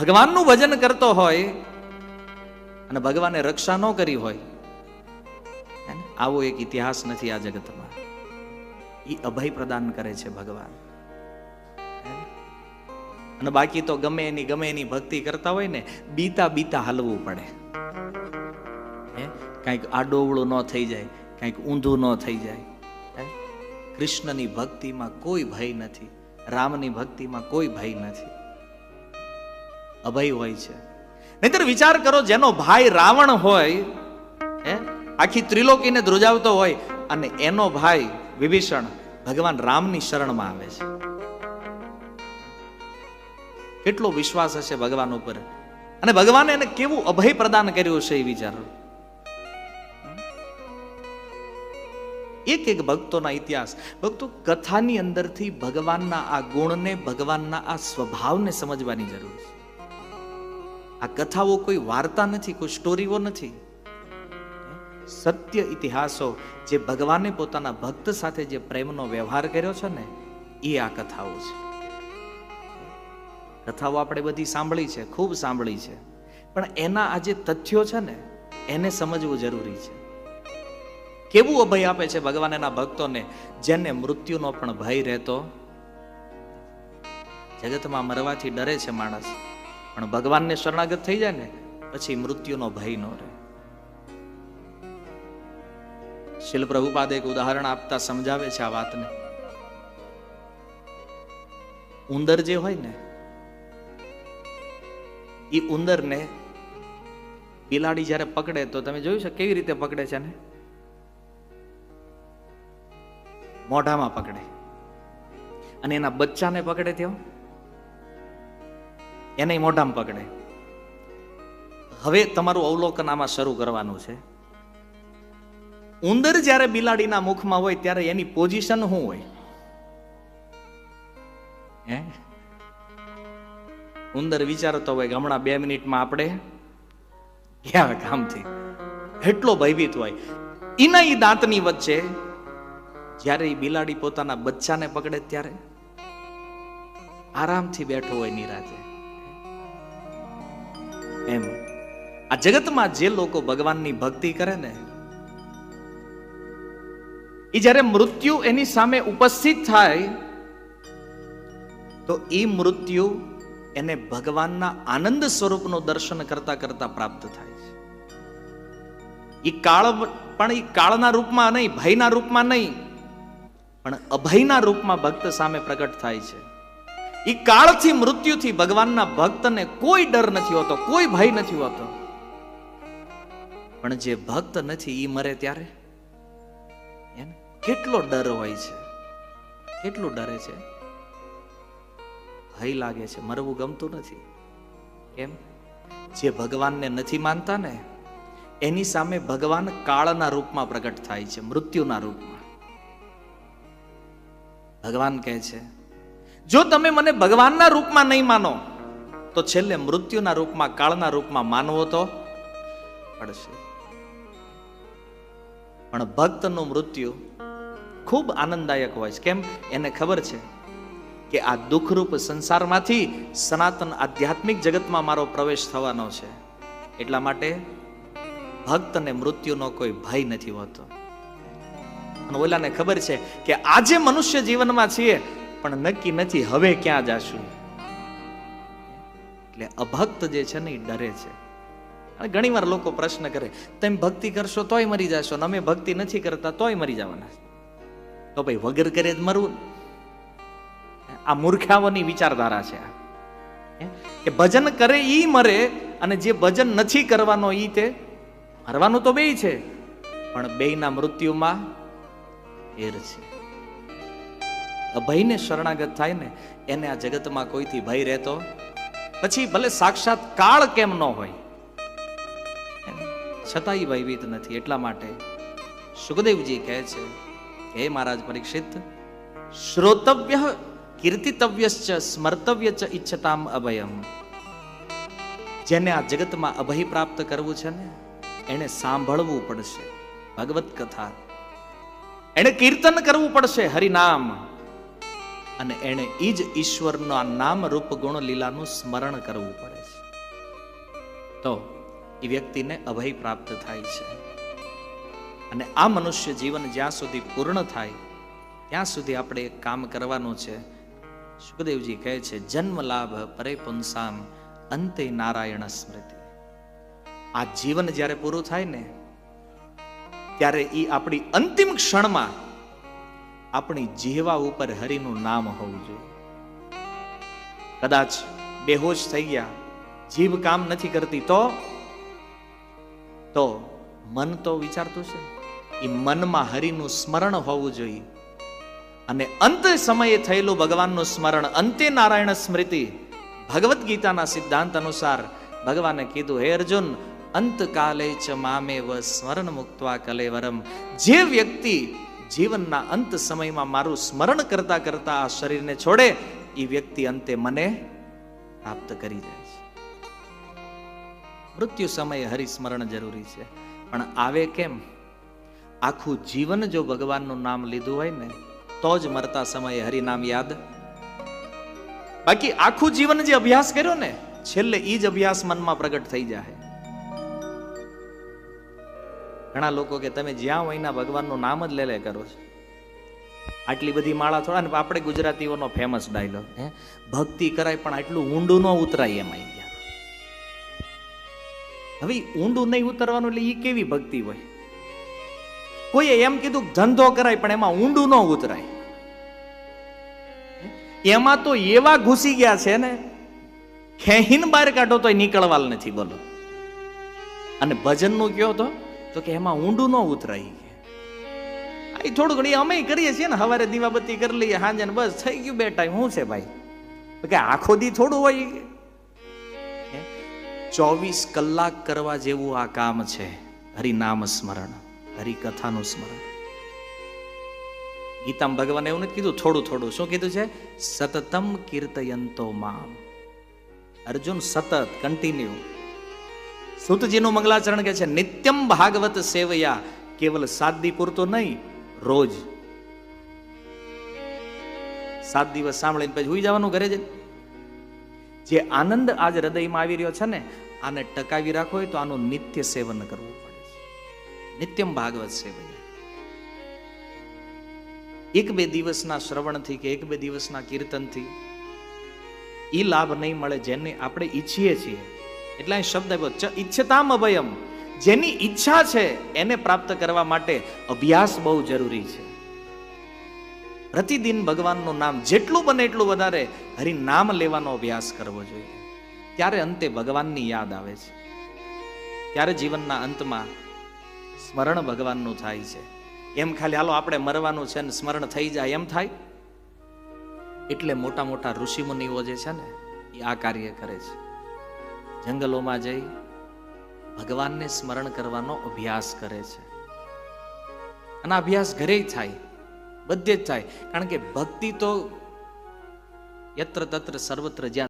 ભગવાનનું ભજન કરતો હોય અને ભગવાને રક્ષા ન કરી હોય આવો એક ઇતિહાસ નથી આ જગતમાં. એ અભય પ્રદાન કરે છે ભગવાન. અને બાકી તો ગમે એની ગમે એની ભક્તિ કરતા હોય ને, બીતા બીતા હલવું પડે. કંઈક આડોવળું ન થઈ જાય, કંઈક ઊંધું ન થઈ જાય. કૃષ્ણની ભક્તિમાં કોઈ ભય નથી, રામની ભક્તિમાં કોઈ ભય નથી. અભય હોય છે. નહીતર વિચાર કરો, જેનો ભાઈ રાવણ હોય, હે, આખી ત્રિલોકીને ધ્રુજાવતો હોય, અને એનો ભાઈ વિભીષણ ભગવાન રામની શરણમાં આવે છે. કેટલો વિશ્વાસ હશે ભગવાન ઉપર? અને ભગવાને એને કેવું અભય પ્રદાન કર્યું છે એ વિચારો. એક એક ભક્તોના ઇતિહાસ. ભક્તો કથાની અંદરથી ભગવાનના આ ગુણને, ભગવાનના આ સ્વભાવને સમજવાની જરૂર છે. આ કથાઓ કોઈ વાર્તા નથી, કોઈ સ્ટોરીઓ નથી. સત્ય ઇતિહાસો જે ભગવાને પોતાના ભક્ત સાથે જે પ્રેમનો વ્યવહાર કર્યો છે ને, એ આ કથાઓ છે. કથાઓ આપણે બધી સાંભળી છે, ખૂબ સાંભળી છે. પણ એના આ જે તથ્યો છે ને, એને સમજવું જરૂરી છે. કેવું અભય આપે છે ભગવાન એના ભક્તોને, જેને મૃત્યુનો પણ ભય રહેતો? જગતમાં મરવાથી ડરે છે માણસ. પણ ભગવાનને શરણાગત થઈ જાય ને, પછી મૃત્યુનો ભય ન રહે. શિલ પ્રભુપાદ એક ઉદાહરણ આપતા સમજાવે છે આ વાતને. ઉંદર જે હોય ને એ ઉંદરને બિલાડી જ્યારે પકડે તો તમે જોયું છે કેવી રીતે પકડે છે ને મોઢામાં પકડે. અને એના બચ્ચાને પકડે તેઓ એને મોઢામાં પકડે. હવે તમારું અવલોકન આમાં શરૂ કરવાનું છે. ઉંદર જ્યારે બિલાડીના મુખમાં હોય ત્યારે એની પોઝિશન શું હોય? હે? ઉંદર વિચારતો હોય કે હમણાં બે મિનિટમાં આપણે ક્યાં કામથી એટલો ભયભીત હોય. એના ઈ દાંતની વચ્ચે જ્યારે એ બિલાડી પોતાના બચ્ચાને પકડે ત્યારે આરામથી બેઠો હોય નિરાતે. એમ. આ જગતમાં જે લોકો ભગવાનની ભક્તિ કરે ને એ જ્યારે મૃત્યુ એની સામે ઉપસ્થિત થાય, તો એ મૃત્યુ એને ભગવાનના આનંદ સ્વરૂપનું દર્શન કરતા કરતા પ્રાપ્ત થાય છે. એ કાળ પણ એ કાળના રૂપમાં નહીં, ભયના રૂપમાં નહીં, પણ અભયના રૂપમાં ભક્ત સામે પ્રગટ થાય છે. એ કાળથી મૃત્યુથી ભગવાનના ભક્તને કોઈ ડર નથી હોતો, કોઈ ભય નથી હોતો. પણ જે ભક્ત નથી એ મરે ત્યારે? એને? કેટલો ડર હોય છે? કેટલું ડરે છે? ભય લાગે છે, મરવું ગમતું નથી. કેમ? જે ભગવાનને નથી માનતા ને, એની સામે ભગવાન કાળના રૂપમાં પ્રગટ થાય છે, મૃત્યુના રૂપમાં. ભગવાન કહે છે જો તમે મને ભગવાનના રૂપમાં નહીં માનો, તો છેલ્લે મૃત્યુના રૂપમાં, કાળના રૂપમાં માનવો તો પડશે. પણ ભક્તનું મૃત્યુ ખૂબ આનંદદાયક હોય છે. કેમ? એને ખબર છે કે આ દુઃખરૂપ સંસારમાંથી સનાતન આધ્યાત્મિક જગતમાં મારો પ્રવેશ થવાનો છે. એટલા માટે ભક્તને મૃત્યુનો કોઈ ભય નથી હોતો. અને ઓલાને ખબર છે કે આજે મનુષ્ય જીવનમાં છીએ પણ નક્કી નથી, હવે ક્યાં જાશું? એટલે અભક્ત જે છે ને, એ ડરે છે. અને ઘણી વાર લોકો પ્રશ્ન કરે, તમે ભક્તિ કરશો તોય મરી જશો ને? અમે ભક્તિ નથી કરતા તોય મરી જવાના તો ભાઈ વગર કરે જ મરવું. આ મૂર્ખાઓની વિચારધારા છે? કે ભજન કરે ઈ મરે, અને જે ભજન નથી કરવાનો ઈ તે મરવાનું તો બેય છે. પણ બેયના મૃત્યુમાં એર છે. અભયને શરણાગત થાય ને એને આ જગતમાં કોઈથી ભય રહેતો? પછી ભલે સાક્ષાત કાળ કેમ ન હોય છતાંય ભયભીત નથી. એટલા માટે સુખદેવજી કહે છે, હે મહારાજ પરીક્ષિત, શ્રોતવ્ય કીર્તિતવ્યશ્ચ સ્મર્તવ્ય ચ ઈચ્છતામ અભયમ. જેને આ જગતમાં અભય પ્રાપ્ત કરવું છે ને, એને સાંભળવું પડશે. ભગવત કથા. એને કીર્તન કરવું પડશે, હરિનામ. અને એણે એ જ ઈશ્વરનો નામ રૂપ ગુણ લીલાનું સ્મરણ કરવું પડે છે. તો એ વ્યક્તિને અભય પ્રાપ્ત થાય છે. અને આ મનુષ્ય જીવન જ્યાં સુધી પૂર્ણ થાય, ત્યાં સુધી આપણે એક કામ કરવાનું છે. સુખદેવજી કહે છે, જન્મ લાભ પરે પુંસામ અંતે નારાયણ સ્મૃતિ. આ જીવન જ્યારે પૂરું થાય ને, ત્યારે એ આપણી અંતિમ ક્ષણમાં આપણી જીહવા ઉપર હરિનું નામ હોવું જોઈએ. કદાચ બેહોશ થઈ ગયા, જીભ કામ નથી કરતી, તો? તો મન તો વિચારતું છે એ મનમાં હરિનું સ્મરણ હોવું જોઈએ. અને અંત સમયે થયેલું ભગવાનનું સ્મરણ, અંતે નારાયણ સ્મૃતિ, ભગવદ્ ગીતાના સિદ્ધાંત અનુસાર ભગવાને કીધું, હે અર્જુન, અંતકાલે ચ મામેવ સ્મરણ મુક્તવા કલેવરમ. જે વ્યક્તિ જીવનના અંત સમયમાં મારું સ્મરણ કરતા કરતા આ શરીરને છોડે એ વ્યક્તિ અંતે મને પ્રાપ્ત કરી જાય છે. મૃત્યુ સમયે હરિસ્મરણ જરૂરી છે. પણ આવે કેમ? આખું જીવન જો ભગવાનનું નામ લીધું હોય ને, તો જ મરતા સમયે હરિનામ યાદ. બાકી આખું જીવન જે અભ્યાસ કર્યો ને, છેલ્લે એ જ અભ્યાસ મનમાં પ્રગટ થઈ જાય ઘણા લોકો કે તમે જ્યાં હોય ના ભગવાનનું નામ જ લે લે કરો છો. આટલી બધી માળા થોડા ને આપણે ગુજરાતીઓનો ફેમસ ડાયલોગ હે? ભક્તિ કરાય પણ આટલું ઊંડું ન ઉતરાય એમાં ઈ ગયા. હવે ઊંડું નહીં ઉતરવાનું એટલે એ કેવી ભક્તિ હોય? કોઈએ એમ કીધું ધંધો કરાય પણ એમાં ઊંડું ન ઉતરાય. એમાં તો એવા ઘૂસી ગયા છે ને, ખેહીન બહાર કાઢો તો નીકળવાલ નથી બોલો. અને ભજનનું કયો તો? તો કે એમાં ઊંડું ન ઉતરાઈ કે. થોડું ઘણી અમે કરીએ છીએ ને, હવારે દીવાબત્તી કરી લઈએ, હાંજે બસ, થઈ ગયું બે શું છે ભાઈ? કે આખો દી થોડું હોય? ચોવીસ કલાક કરવા જેવું આ કામ છે. હરિનામ સ્મરણ, હરિકથાનું સ્મરણ. ગીતામાં ભગવાને એવું નથી કીધું, થોડું થોડું. શું કીધું છે? સતતમ કીર્તયંતો મામ. અર્જુન સતત કન્ટિન્યુ સુતજીનું મંગલાચરણ કે છે, નિત્યમ ભાગવત સેવયા, કેવલ સાત દી પૂરતો નહીં, રોજ. સાત દિવસ સાંભળીને પછી હુઈ જવાનું ઘરે જઈને. જે આનંદ આજ હૃદયમાં આવી રહ્યો છે ને, આને ટકાવી રાખો હોય તો આનું નિત્ય સેવન કરવું પડે છે. નિત્યમ ભાગવત સેવન એક બે દિવસના શ્રવણથી કે એક બે દિવસના કીર્તનથી એ લાભ નહીં મળે જેને આપણે ઈચ્છીએ છીએ. એટલે અહીં શબ્દ આવ્યો ઈચ્છતામ અભયમ. જેની ઈચ્છા છે, એને પ્રાપ્ત કરવા માટે અભ્યાસ બહુ જરૂરી છે. પ્રતિદિન ભગવાનનું નામ જેટલું બને એટલું વધારે હરિ નામ લેવાનો અભ્યાસ કરવો જોઈએ. ત્યારે અંતે ભગવાનની યાદ આવે છે. ત્યારે જીવનના અંતમાં સ્મરણ ભગવાનનું થાય છે. એમ ખાલી, હાલો, આપણે મરવાનું છે ને સ્મરણ થઈ જાય, એમ થાય? એટલે મોટા મોટા ઋષિમુનિઓ જે છે ને, એ આ કાર્ય કરે છે. જંગલોમાં જઈ ભગવાનને સ્મરણ કરવાનો અભ્યાસ કરે છે. અને અભ્યાસ ઘરે થાય, બધે જ થાય. કારણ કે ભક્તિ તો યત્ર તત્ર સર્વત્ર જ્યાં